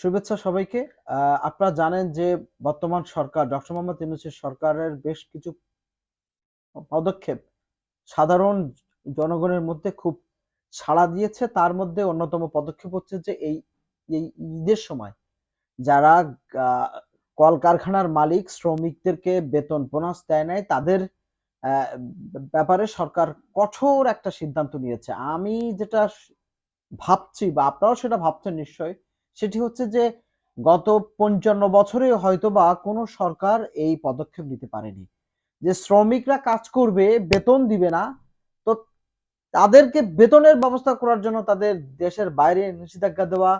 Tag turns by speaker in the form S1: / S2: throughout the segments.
S1: শুভেচ্ছা সবাইকে। আপনারা জানেন যে বর্তমান সরকার ডক্টর মোহাম্মদ ইউনূসের সরকারের বেশ কিছু পদক্ষেপ সাধারণ জনগণের মধ্যে খুব সাড়া দিয়েছে। তার মধ্যে অন্যতম পদক্ষেপ হচ্ছে যে এই, এই ঈদের সময় যারা কলকারখানার মালিক শ্রমিকদেরকে বেতন বোনাস দেয় নাই তাদের ব্যাপারে সরকার কঠোর একটা সিদ্ধান্ত নিয়েছে। আমি যেটা ভাবছি বা আপনারাও সেটা ভাবছেন নিশ্চয়ই সেটি হচ্ছে যে গত ৫৫ বছরে হয়তোবা কোনো সরকার এই পদক্ষেপ নিতে পারেনি। যে শ্রমিকরা কাজ করবে, বেতন দিবে না। তো তাদেরকে বেতনের ব্যবস্থা করার জন্য তাদের দেশের বাইরে নিষেধাজ্ঞা দেওয়া,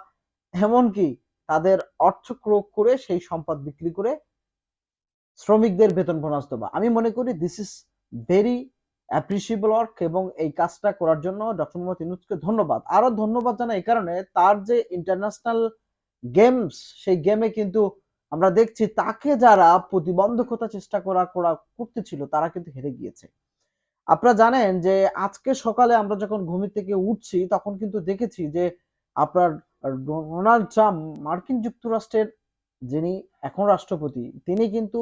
S1: এমনকি তাদের অর্থ ক্রোক করে সেই সম্পদ বিক্রি করে শ্রমিকদের বেতন বোনাস দেওয়া। আমি মনে করি this is very appreciable work এবং এই কাজটা করার জন্য ডক্টর মোহাম্মদ ইউনূসকে ধন্যবাদ। আরও ধন্যবাদ জানাই এই কারণে তার যে ইন্টারন্যাশনাল গেমস সেই গেমে কিন্তু আমরা দেখছি তাকে যারা প্রতিবন্ধকতা চেষ্টা করা করা করতেছিল, তারা কিন্তু হেরে গিয়েছে। আপনারা জানেন যে আজকে সকালে আমরা যখন ঘুম থেকে উঠছি, তখন কিন্তু দেখেছি যে আপনার ডোনাল্ড ট্রাম্প মার্কিন যুক্তরাষ্ট্রের যিনি এখন রাষ্ট্রপতি, তিনি কিন্তু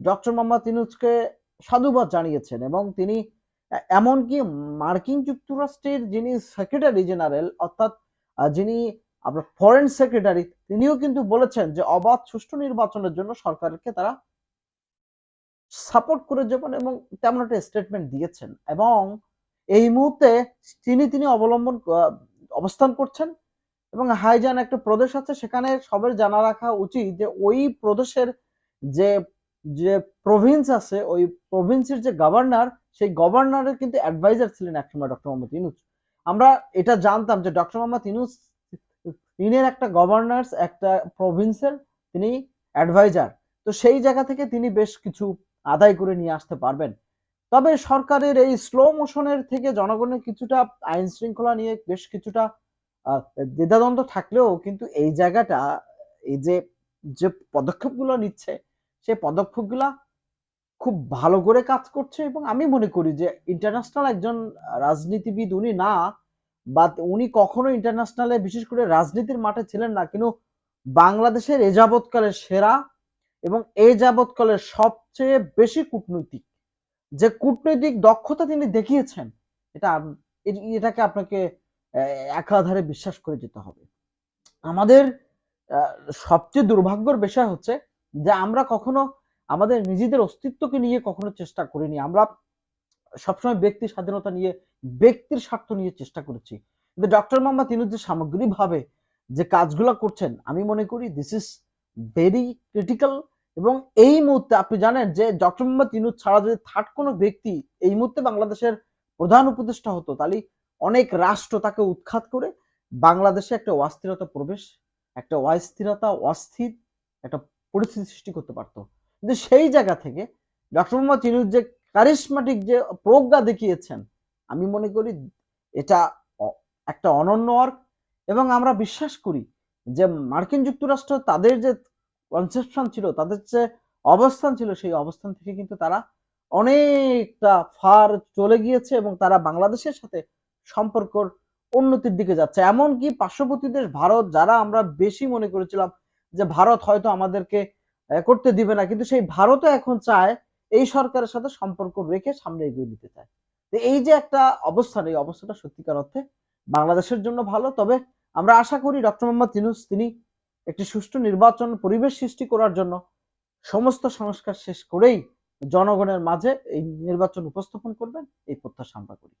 S1: ডক্টর মোহাম্মদ ইউনূসকে সাধুবাদ জানিয়েছেন এবং তিনি এমনকি মার্কিন যুক্তরাষ্ট্রের যিনি সেক্রেটারি জেনারেল অর্থাৎ যিনি আপনার ফরেন সেক্রেটারি তিনিও কিন্তু বলেছেন যে অবাধ সুষ্ঠু নির্বাচনের জন্য সরকারকে তারা সাপোর্ট করে যাবেন এবং তেমন একটা স্টেটমেন্ট দিয়েছেন। এবং এই মুহূর্তে তিনি, তিনি অবলম্বন অবস্থান করছেন এবং হাইজান একটা প্রদেশ আছে সেখানে সবার জানা রাখা উচিত যে ওই প্রদেশের যে, যে প্রভিন্স আছে ওই প্রভিন্সের যে গভর্নর সেই গভর্নরের কিন্তু অ্যাডভাইজার ছিলেন একসময় ডক্টর মোহাম্মদ ইউনূস। আমরা এটা জানতাম যে ডক্টর মোহাম্মদ ইউনূস তিনের একটা গভর্নরস একটা প্রভিন্সের তিনি অ্যাডভাইজার। তো সেই জায়গা থেকে তিনি বেশ কিছু আদায় করে নিয়ে আসতে পারবেন। তবে সরকারের এই স্লো মোশনের থেকে জনগণের কিছুটা আইন শৃঙ্খলা নিয়ে বেশ কিছুটা দ্বিধাদ্বন্দ্ব থাকলেও কিন্তু এই জায়গাটা এই যে, যে পদক্ষেপগুলো নিচ্ছে সেই পদক্ষেপগুলা খুব ভালো করে কাজ করছে এবং আমি মনে করি যে ইন্টারন্যাশনাল একজন রাজনীতিবিদ উনি না বা উনি কখনো ইন্টারন্যাশনালে বিশেষ করে রাজনীতির মাঠে ছিলেন না। কিন্তু বাংলাদেশের এ যাবৎকালের সেরা এবং এ যাবৎকালের সবচেয়ে বেশি কূটনৈতিক যে কূটনৈতিক দক্ষতা তিনি দেখিয়েছেন, এটা এটাকে আপনাকে একাধারে বিশ্বাস করে যেতে হবে। আমাদের সবচেয়ে দুর্ভাগ্যর বিষয় হচ্ছে যে আমরা কখনো আমাদের নিজেদের অস্তিত্বকে নিয়ে কখনো চেষ্টা করিনি। আমরা সবসময় ব্যক্তি স্বাধীনতা নিয়ে, ব্যক্তির স্বার্থ নিয়ে চেষ্টা করেছি। কিন্তু ডক্টর মোহাম্মদ ইউনূস যে সামগ্রিকভাবে যে কাজগুলা করছেন আমি মনে করি দিস ইস ভেরি ক্রিটিক্যাল এবং এই মুহূর্তে আপনি জানেন যে ডক্টর মোহাম্মদ ইউনূস ছাড়া যদি থার্ড কোনো ব্যক্তি এই মুহূর্তে বাংলাদেশের প্রধান উপদেষ্টা হতো তাহলে অনেক রাষ্ট্র তাকে উৎখাত করে বাংলাদেশে একটা অস্থিরতা প্রবেশ, একটা অস্থিরতা, অস্থির একটা পরিস্থিতি সৃষ্টি করতে পারত। কিন্তু সেই জায়গা থেকে ডক্টর মোহাম্মদ ইউনূস যে কারিশমাটিক যে প্রজ্ঞা দেখিয়েছেন আমি মনে করি এটা একটা অনন্য ওয়ার্ক এবং আমরা বিশ্বাস করি যে মার্কিন যুক্তরাষ্ট্র তাদের যে কনসেপশন ছিল, তাদের যে অবস্থান ছিল সেই অবস্থান থেকে কিন্তু তারা অনেকটা ফার চলে গিয়েছে এবং তারা বাংলাদেশের সাথে সম্পর্কর উন্নতির দিকে যাচ্ছে। এমনকি পার্শ্ববর্তী দেশ ভারত যারা আমরা বেশি মনে করেছিলাম যে ভারত হয়তো আমাদেরকে করতে দিবে না। কিন্তু সেই ভারতও এখন চায় এই সরকারের সাথে সম্পর্ক রেখে সামনে এগিয়ে নিতে চায়। এই যে একটা অবস্থান, এই অবস্থাটা সত্যিকার অর্থে বাংলাদেশের জন্য ভালো। তবে আমরা আশা করি ডক্টর মোহাম্মদ ইউনূস, তিনি একটি সুষ্ঠু নির্বাচন পরিবেশ সৃষ্টি করার জন্য সমস্ত সংস্কার শেষ করেই জনগণের মাঝে এই নির্বাচন উপস্থাপন করবেন, এই প্রত্যাশা আমরা করি।